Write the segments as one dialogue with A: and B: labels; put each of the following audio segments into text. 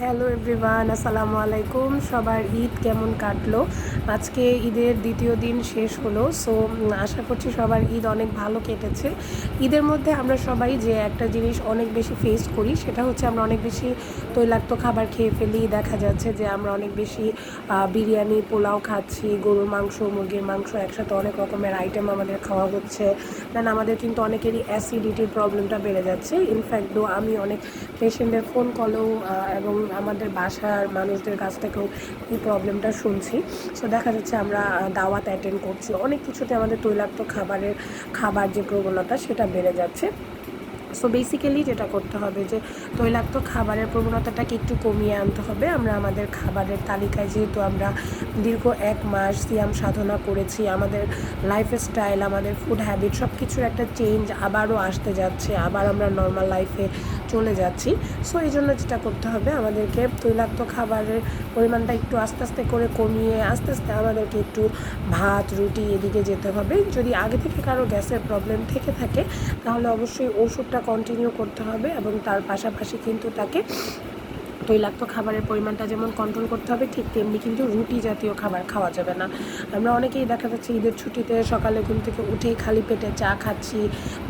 A: Hello everyone, আসসালামু আলাইকুম। সবার ঈদ কেমন কাটলো? আজকে ঈদের দ্বিতীয় দিন শেষ হলো, সো আশা করছি সবার ঈদ অনেক ভালো কেটেছে। ঈদের মধ্যে আমরা সবাই যে একটা জিনিস অনেক বেশি ফেস করি, সেটা হচ্ছে আমরা অনেক বেশি তৈলাক্ত খাবার খেয়ে ফেলি। দেখা যাচ্ছে যে আমরা অনেক বেশি বিরিয়ানি, পোলাও খাচ্ছি, গরুর মাংস, মুরগির মাংস, একসাথে অনেক রকমের আইটেম আমাদের খাওয়া হচ্ছে। দেন আমাদের কিন্তু অনেকেরই অ্যাসিডিটির প্রবলেমটা বেড়ে যাচ্ছে। ইনফ্যাক্ট আমি অনেক পেশেন্টের ফোন কলেও এবং আমাদের বাসার মানুষদের কাছ থেকেও এই প্রবলেমটা শুনছি। সো দেখা যাচ্ছে আমরা দাওয়াত অ্যাটেন্ড করছি। অনেক কিছুতে আমাদের তৈলাক্ত খাবারের, খাবার যে প্রবণতা, সেটা বেড়ে যাচ্ছে। সো বেসিক্যালি যেটা করতে হবে যে, তৈলাক্ত খাবারের প্রবণতাটাকে একটু কমিয়ে আনতে হবে। আমরা আমাদের খাবারের তালিকায় যেহেতু আমরা দীর্ঘ এক মাস সিয়াম সাধনা করেছি, আমাদের লাইফস্টাইল আমাদের ফুড হ্যাবিট সব কিছুর একটা চেঞ্জ আবারও আসতে যাচ্ছে, আবার আমরা নর্মাল লাইফে চলে যাচ্ছি। সো এই জন্য যেটা করতে হবে, আমাদেরকে তৈলাক্ত খাবারের পরিমাণটা একটু আস্তে আস্তে করে কমিয়ে, আস্তে আস্তে আমাদেরকে একটু ভাত, রুটি এদিকে যেতে হবে। যদি আগে থেকে কারও গ্যাসের প্রবলেম থেকে থাকে, তাহলে অবশ্যই ওষুধটা কন্টিনিউ করতে হবে এবং তার পাশাপাশি কিন্তু তাকে তৈলাক্ত খাবারের পরিমাণটা যেমন কন্ট্রোল করতে হবে, ঠিক তেমনি কিন্তু রুটি জাতীয় খাবার খাওয়া যাবে না। আমরা অনেকেই দেখা যাচ্ছে ঈদের ছুটিতে সকালে ঘুম থেকে উঠেই খালি পেটে চা খাচ্ছি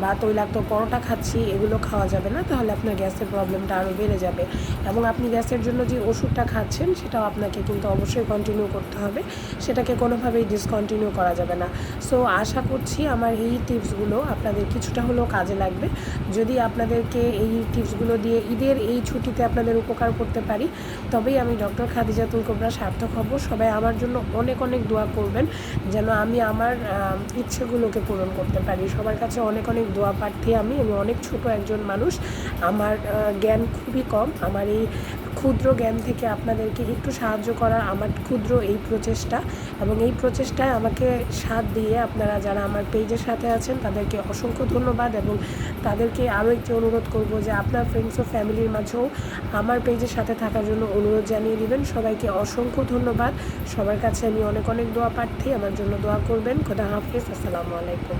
A: বা তৈলাক্ত পরোটা খাচ্ছি, এগুলো খাওয়া যাবে না। তাহলে আপনার গ্যাসের প্রবলেমটা আরও বেড়ে যাবে। এবং আপনি গ্যাসের জন্য যে ওষুধটা খাচ্ছেন, সেটাও আপনাকে কিন্তু অবশ্যই কন্টিনিউ করতে হবে। সেটাকে কোনোভাবেই ডিসকন্টিনিউ করা যাবে না। সো আশা করছি আমার এই টিপসগুলো আপনাদের কিছুটা হলেও কাজে লাগবে। যদি আপনাদেরকে এই টিপসগুলো দিয়ে ঈদের এই ছুটিতে আপনাদের উপকার করতে পারি। তবেই আমি ডক্টর খাদিজাতুল কোবরা সার্থক হব। সবাই আমার জন্য অনেক অনেক দোয়া করবেন যেন আমি আমার ইচ্ছেগুলোকে পূরণ করতে পারি। সবার কাছে অনেক অনেক দোয়া প্রার্থী আমি আমি অনেক ছোট একজন মানুষ। আমার জ্ঞান খুবই কম। আমার এই ক্ষুদ্র জ্ঞান থেকে আপনাদেরকে একটু সাহায্য করার আমার ক্ষুদ্র এই প্রচেষ্টা এবং এই প্রচেষ্টায় আমাকে সাথ দিয়ে আপনারা যারা আমার পেজের সাথে আছেন, তাদেরকে অসংখ্য ধন্যবাদ এবং তাদেরকে আরও একটি অনুরোধ করব যে আপনার ফ্রেন্ডস ও ফ্যামিলির মাঝেও আমার পেজের সাথে থাকার জন্য অনুরোধ জানিয়ে দিবেন। সবাইকে অসংখ্য ধন্যবাদ। সবার কাছে আমি অনেক অনেক দোয়া প্রার্থী। আমার জন্য দোয়া করবেন। খোদা হাফিজ। আসসালামু আলাইকুম।